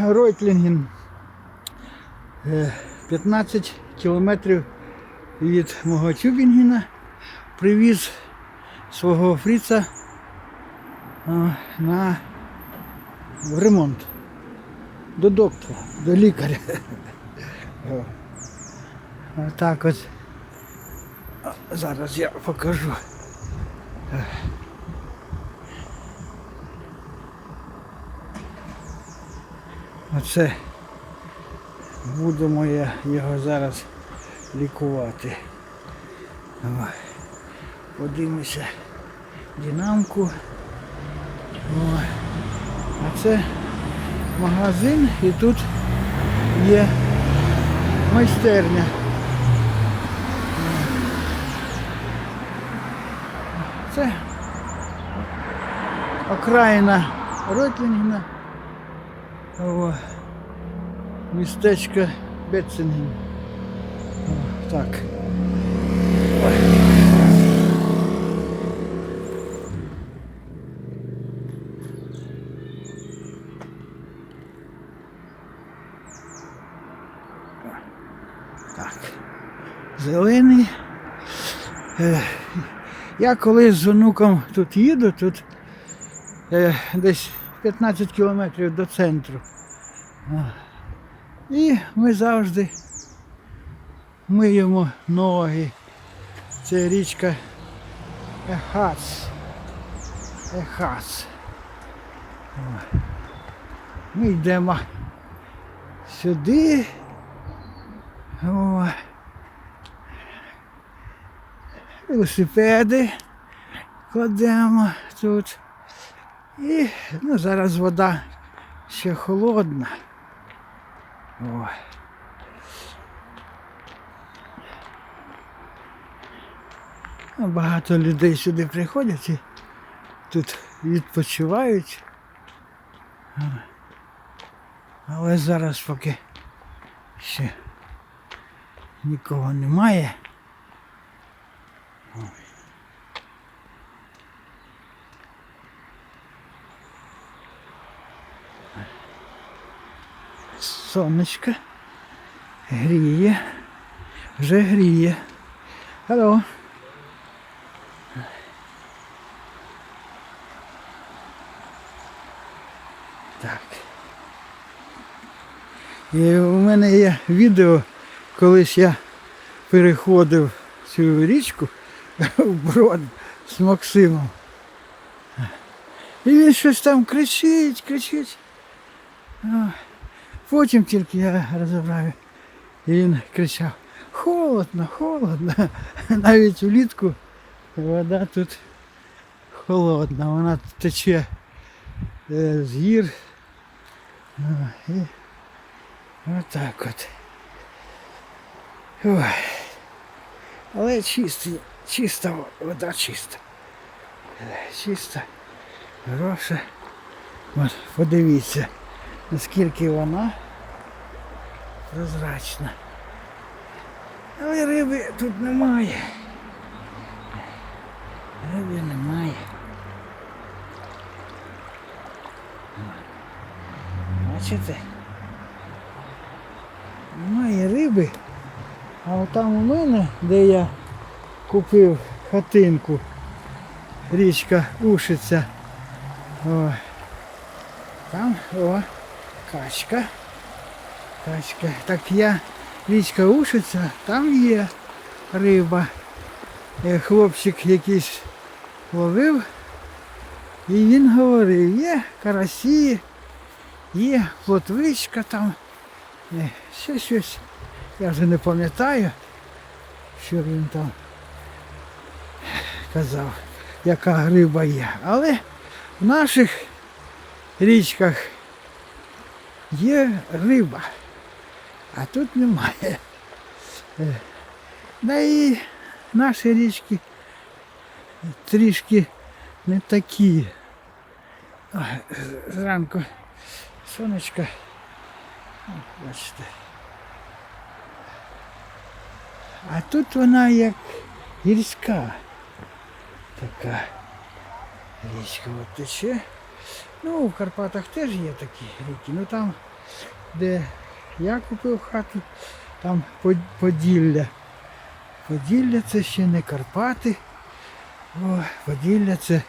Ройтлінген. Е, 15 кілометрів від мого Тюбінгена привіз свого фріца е, на ремонт. До доктора, до лікаря. О. Отак от. Зараз я покажу. Оце будемо я його зараз лікувати. Подивимося динамку. Ой. А це магазин і тут є майстерня. Це окраїна Ротлінгена. О, містечко Бетцинген. О, Так. Так. Зелений. Е, Я коли з онуком тут їду, тут е, десь 15 кілометрів до центру. І ми завжди миємо ноги. Це річка Ехац. Ехац. Ми йдемо сюди. О. Велосипеди кладемо тут. І ну, зараз вода ще холодна. Ой. Ну, Багато людей сюди приходять і тут відпочивають. Але зараз поки ще нікого немає. Ой. Сонечко гріє, вже гріє. Алло. Так. І у мене є відео, колись я переходив цю річку в брод з Максимом. І він щось там кричить, кричить. Потім тільки я розібрав. І він кричав, холодно, холодно. Навіть влітку вода тут холодна, вона тече е, з гір. Ну, І отак от. Ой. Але чисті, чиста вода чиста. Е, Чиста, хороша. Подивіться наскільки вона прозрачна. Але риби тут немає. Риби немає. Бачите? Немає риби. А от там у мене, де я купив хатинку, річка Ушиця. Ой. Там, о, качка. Качка. Так я річка Ушиця, там є риба. Е, Хлопчик якийсь ловив. І він говорив, є карасі, є плотвичка там. Ще щось. Я вже не пам'ятаю, що він там казав, яка риба є. Але в наших річках є риба, а тут немає. Е, Да і наші річки трішки не такі. Зранку сонечко. Бачите. А тут вона як гірська така річка от тече. Ну, в Карпатах теж є такі ріки, ну там де я купив хату, там Поділля. Поділля це ще не Карпати. О, Поділля це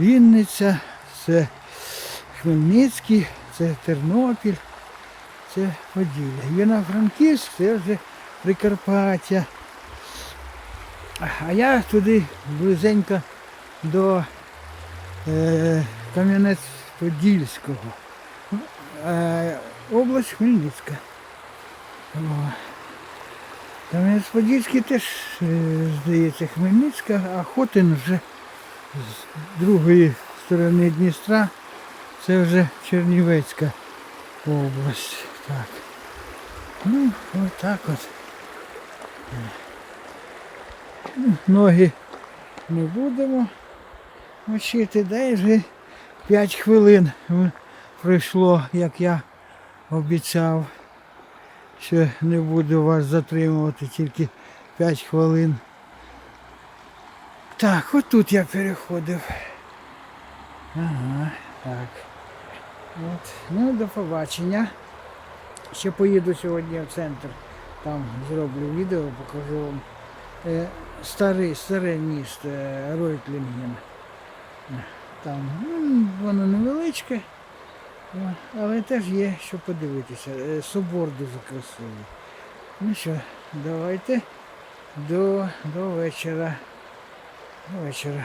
Вінниця, це Хмельницький, це Тернопіль, це Поділля. Івано-Франківськ це вже Прикарпаття. А я туди близенько до е, Кам'янець-Подільського. Е, область Хмельницька. О. Кам'янець-Подільський теж, е, здається, Хмельницька, а Хотин вже з другої сторони Дністра. Це вже Чернівецька область. Так. Ну, отак от. Ну, Ноги не будемо мочити, дай вже 5 хвилин пройшло, як я обіцяв, що не буду вас затримувати тільки 5 хвилин. Так, отут я переходив. Ага, так. От. Ну, до побачення. Ще поїду сьогодні в центр. Там зроблю відео, покажу вам. Е, старий, старе місто е, Ройтлінген. Е, Там ну, воно невеличке, але теж є що подивитися. Е, Собор дуже красивий. Ну що, давайте до, до вечора. До вечора.